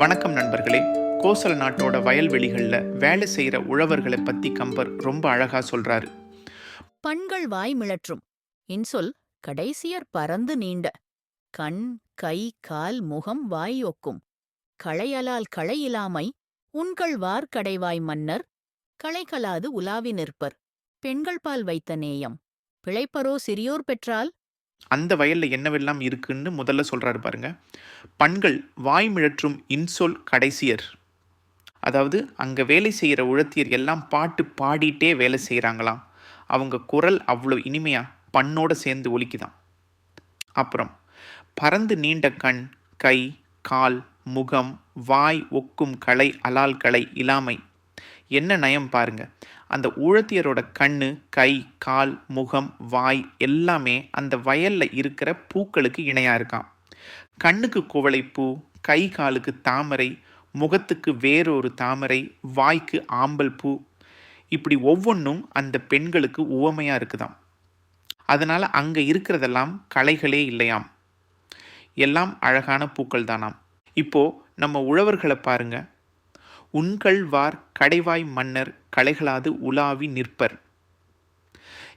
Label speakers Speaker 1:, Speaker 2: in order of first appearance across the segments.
Speaker 1: வணக்கம் நண்பர்களே. கோசல நாட்டோட வயல்வெளிகளில் வேலை செய்கிற உழவர்களை பற்றி கம்பர் ரொம்ப அழகாக சொல்கிறாரு
Speaker 2: பண்கள் வாய் மிழற்றும் இன்சொல் கடைசியர் பறந்து நீண்ட. கண் கை கால் முகம் வாய் ஒக்கும். களையலால் களையிலாமை உண்கள் வார்கடைவாய் மன்னர். களைகலாது உலாவி நிற்பர். பெண்கள் பால் வைத்த நேயம். பிழைப்பரோ சிறியோர் பெற்றால்
Speaker 1: அந்த வயலில் என்னவெல்லாம் இருக்குன்னு முதல்ல சொல்கிறாரு பாருங்க. பண்கள் வாய் மிழற்றும் இன்சொல் கடைசியர். அதாவது அங்கே வேலை செய்கிற உழத்தியர் எல்லாம் பாட்டு பாடிட்டே வேலை செய்கிறாங்களாம் அவங்க குரல் அவ்வளோ இனிமையாக பண்ணோட சேர்ந்து ஒலிக்குதான் அப்புறம் பறந்து நீண்ட கண் கை கால் முகம் வாய் ஒக்கும் கலை அலால் கலை இலாமை என்ன நயம் பாருங்க. அந்த ஊழத்தியரோட கண்ணு கை கால் முகம் வாய் எல்லாமே அந்த வயலில் இருக்கிற பூக்களுக்கு இணையாக இருக்காம். கண்ணுக்கு குவளைப்பூ கை காலுக்கு தாமரை முகத்துக்கு வேறொரு தாமரை வாய்க்கு ஆம்பல் பூ. இப்படி ஒவ்வொன்றும் அந்த பெண்களுக்கு உவமையாக இருக்குதாம். அதனால் அங்கே இருக்கிறதெல்லாம் கலைகளே இல்லையாம். எல்லாம் அழகான பூக்கள் தானாம் இப்போ நம்ம உழவர்களை பாருங்கள் உண்கள்வார் கடைவாய் மன்னர் களைகளாது உலாவி நிற்பர்.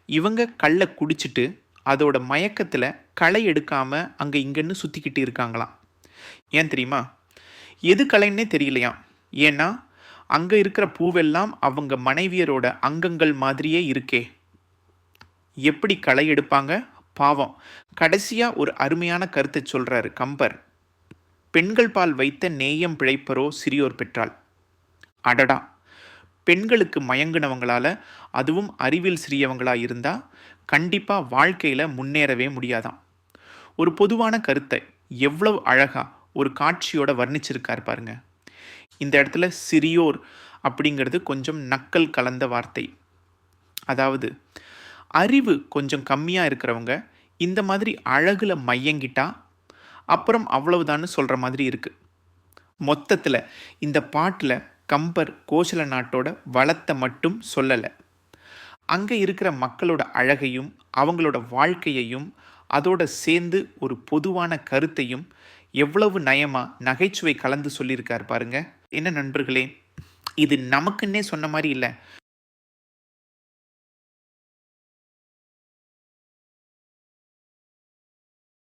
Speaker 1: இவங்க கல்லை குடிச்சிட்டு அதோட மயக்கத்தில் களை எடுக்காமல் அங்கே இங்கன்னு சுற்றிக்கிட்டு இருக்காங்களாம். ஏன் தெரியுமா? எது கலைன்னே தெரியலையாம் ஏன்னா அங்கே இருக்கிற பூவெல்லாம் அவங்க மனைவியரோட அங்கங்கள் மாதிரியே இருக்கே. எப்படி களை எடுப்பாங்க? பாவம் கடைசியாக ஒரு அருமையான கருத்தை சொல்கிறாரு கம்பர். பெண்கள் பால் வைத்த நேயம் பிழைப்பரோ சிறியோர் பெற்றாள் அடடா. பெண்களுக்கு மயங்கினவங்களால் அதுவும் அறிவில் சிறியவங்களாக இருந்தால் கண்டிப்பாக வாழ்க்கையில் முன்னேறவே முடியாதாம். ஒரு பொதுவான கருத்தை எவ்வளவு அழகாக ஒரு காட்சியோட வர்ணிச்சிருக்கார் பாருங்க. இந்த இடத்துல சிறியோர் அப்படிங்கிறது கொஞ்சம் நக்கல் கலந்த வார்த்தை. அதாவது அறிவு கொஞ்சம் கம்மியாக இருக்கிறவங்க இந்த மாதிரி அழகில் மையங்கிட்டா அப்புறம் அவ்வளவுதான்னு சொல்கிற மாதிரி இருக்குது மொத்தத்தில் இந்த பாட்டில் கம்பர் கோசல நாட்டோட வளத்தை மட்டும் சொல்லலை. அங்கே இருக்கிற மக்களோட அழகையும் அவங்களோட வாழ்க்கையையும் அதோட சேர்ந்து ஒரு பொதுவான கருத்தையும் எவ்வளவு நயமாக நகைச்சுவை கலந்து சொல்லியிருக்கார் பாருங்க. என்ன நண்பர்களே இது நமக்குன்னே சொன்ன மாதிரி இல்லை.